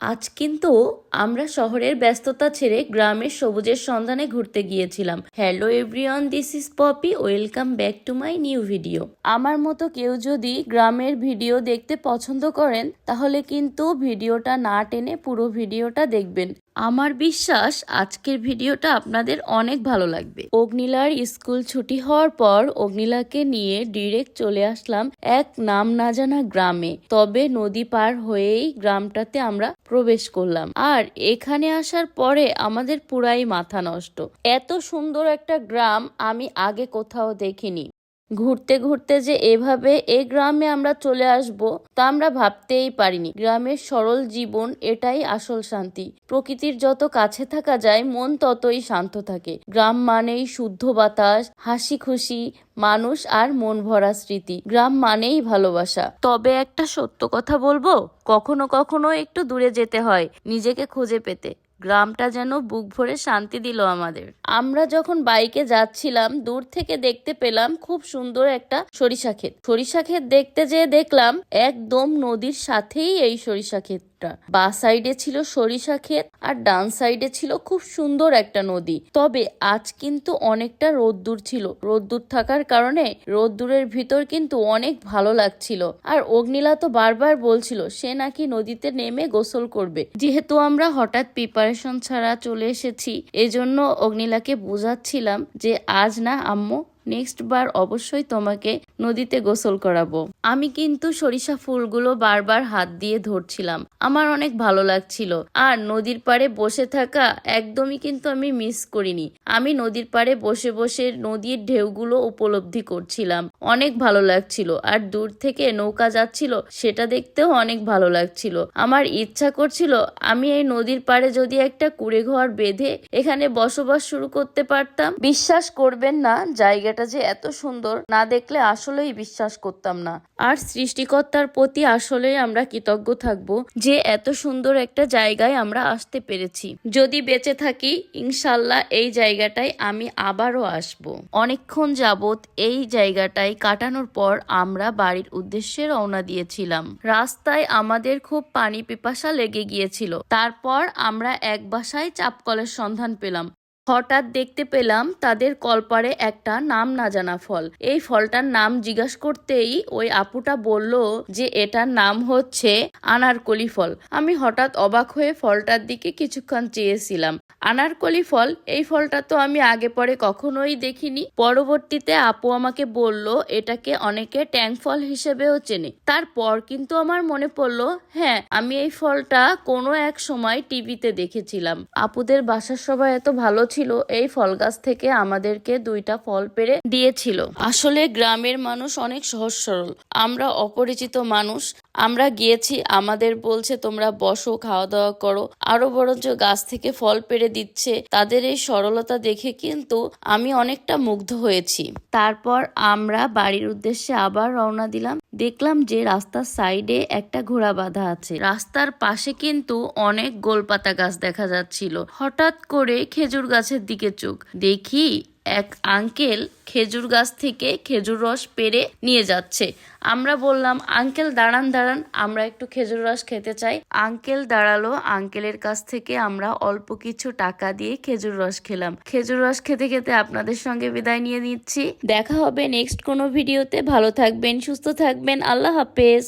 আজ কিন্তু আমরা শহরের ব্যস্ততা ছেড়ে গ্রামের সবুজের সন্ধানে ঘুরতে গিয়েছিলাম। Hello everyone this is Popy welcome back to my new video আমার মতো কেউ যদি গ্রামের ভিডিও দেখতে পছন্দ করেন, তাহলে কিন্তু ভিডিওটা না টেনে পুরো ভিডিওটা দেখবেন। আমার বিশ্বাস আজকের ভিডিওটা আপনাদের অনেক ভালো লাগবে। অগ্নিলার স্কুল ছুটি হওয়ার পর অগ্নিলাকে নিয়ে ডিরেক্ট চলে আসলাম এক নাম না জানা গ্রামে। তবে নদী পার হয়েই গ্রামটাতে আমরা প্রবেশ করলাম। আর এখানে আসার পরে আমাদের পুরাই মাথা নষ্ট। এত সুন্দর একটা গ্রাম আমি আগে কোথাও দেখিনি। ঘুরতে ঘুরতে যে এভাবে এই গ্রামে আমরা চলে আসব তা আমরা ভাবতেই পারিনি। গ্রামের সরল জীবন এটাই আসল শান্তি। প্রকৃতির যত কাছে থাকা যায়, মন ততই শান্ত থাকে। গ্রাম মানেই শুদ্ধ বাতাস, হাসি খুশি, মানুষ আর মন ভরা স্মৃতি। গ্রাম মানেই ভালোবাসা। তবে একটা সত্য কথা বলব, কখনো কখনো একটু দূরে যেতে হয় নিজেকে খুঁজে পেতে। গ্রামটা যেন বুক ভরে শান্তি দিল আমাদের। আমরা যখন বাইকে যাচ্ছিলাম, দূর থেকে দেখতে পেলাম খুব সুন্দর একটা সরিষা ক্ষেত। সরিষা ক্ষেত দেখতে যেয়ে দেখলাম, একদম নদীর সাথেই এই সরিষা ক্ষেতটা বা সাইডে ছিল সরিষা ক্ষেত আর ডান সাইডে ছিল খুব সুন্দর একটা নদী। তবে আজ কিন্তু অনেকটা রোদ্দুর ছিল। রোদ্দুর থাকার কারণে রোদ্দুরের ভিতর কিন্তু অনেক ভালো লাগছিল। আর অগ্নিলা তো বারবার বলছিল, সে নাকি নদীতে নেমে গোসল করবে। যেহেতু আমরা হঠাৎ প্রিপারেশন ছাড়া চলে এসেছি, এজন্য অগ্নিলাকে বোঝাচ্ছিলাম যে, আজ না, আম্মু নেক্সট বার অবশ্যই তোমাকে নদীতে গোসল করাবো। আমি কিন্তু সরিষা ফুলগুলো বারবার হাত দিয়ে ধরছিলাম। আমার অনেক ভালো লাগছিল। আর নদীর পাড়ে বসে থাকা একদমই কিন্তু আমি মিস করিনি। আমি নদীর পাড়ে বসে বসে নদীর ঢেউগুলো উপলব্ধি করছিলাম। অনেক ভালো লাগছিল। আর দূর থেকে নৌকা যাচ্ছিল, সেটা দেখতেও অনেক ভালো লাগছিল। আমার ইচ্ছা করছিল, আমি এই নদীর পাড়ে যদি একটা কুড়ে ঘর বেঁধে এখানে বসবাস শুরু করতে পারতাম। বিশ্বাস করবেন না, জায়গাটা যে এত সুন্দর, না দেখলে আসলেই বিশ্বাস করতাম না। আর সৃষ্টিকর্তার প্রতি আসলেই আমরা কৃতজ্ঞ থাকব যে এত সুন্দর একটা জায়গায় আমরা আসতে পেরেছি। যদি বেঁচে থাকি, ইনশাল্লাহ এই জায়গাটায় আমি আবারও আসব। অনেকক্ষণ যাবত এই জায়গাটায় কাটানোর পর আমরা বাড়ির উদ্দেশ্যে রওনা দিয়েছিলাম। রাস্তায় আমাদের খুব পানি পিপাসা লেগে গিয়েছিল। তারপর আমরা এক বাসায় চাপকলের সন্ধান পেলাম। হঠাৎ দেখতে পেলাম তাদের কলপারে একটা নাম না জানা ফল। এই ফলটার নাম জিজ্ঞাস করতেই ওই আপুটা বলল যে এটার নাম হচ্ছে আনারকলি ফল। আমি হঠাৎ অবাক হয়ে ফলটার দিকে কিছুক্ষণ চেয়েছিলাম। আনারকলি ফল, এই ফলটা তো আমি আগে পরে কখনোই দেখিনি। পরবর্তীতে আপু আমাকে বলল, এটাকে অনেকে ট্যাং ফল হিসেবেও চেনে। তারপর কিন্তু আমার মনে পড়ল হ্যাঁ আমি এই ফলটা কোনো এক সময় টিভিতে দেখেছিলাম। আপুদের বাসার সবাই এত ভালো ছিল এই ফল গাছ থেকে আমাদেরকে দুইটা ফল পেরে দিয়েছিল। আসলে গ্রামের মানুষ অনেক সহজ সরল আমরা অপরিচিত মানুষ আমরা গিয়েছি, আমাদের বলছে, তোমরা বসো খাওয়া দাওয়া করো। আরও বরঞ্চ গাছ থেকে ফল পেরে দিচ্ছে। তাদের এই সরলতা দেখে কিন্তু আমি অনেকটা মুগ্ধ হয়েছি। তারপর আমরা বাড়ির উদ্দেশ্যে আবার রওনা দিলাম। দেখলাম যে রাস্তার সাইডে একটা ঘোড়া বাঁধা আছে। রাস্তার পাশে কিন্তু অনেক গোলপাতা গাছ দেখা যাচ্ছিল। হঠাৎ করে খেজুর গাছের দিকে চোখ। দেখি এক আঙ্কেল খেজুর গাছ থেকে খেজুর রস পেরে নিয়ে যাচ্ছে। আমরা বললাম, আঙ্কেল, দাঁড়ান দাঁড়ান, আমরা একটু খেজুর রস খেতে চাই। আঙ্কেল দাঁড়াল, আঙ্কেলের কাছ থেকে আমরা অল্প কিছু টাকা দিয়ে খেজুর রস খেলাম। খেজুর রস খেতে খেতে আপনাদের সঙ্গে বিদায় নিয়ে নিচ্ছি। দেখা হবে নেক্সট কোনো ভিডিওতে। ভালো থাকবেন, সুস্থ থাকবেন। আল্লাহ হাফেজ।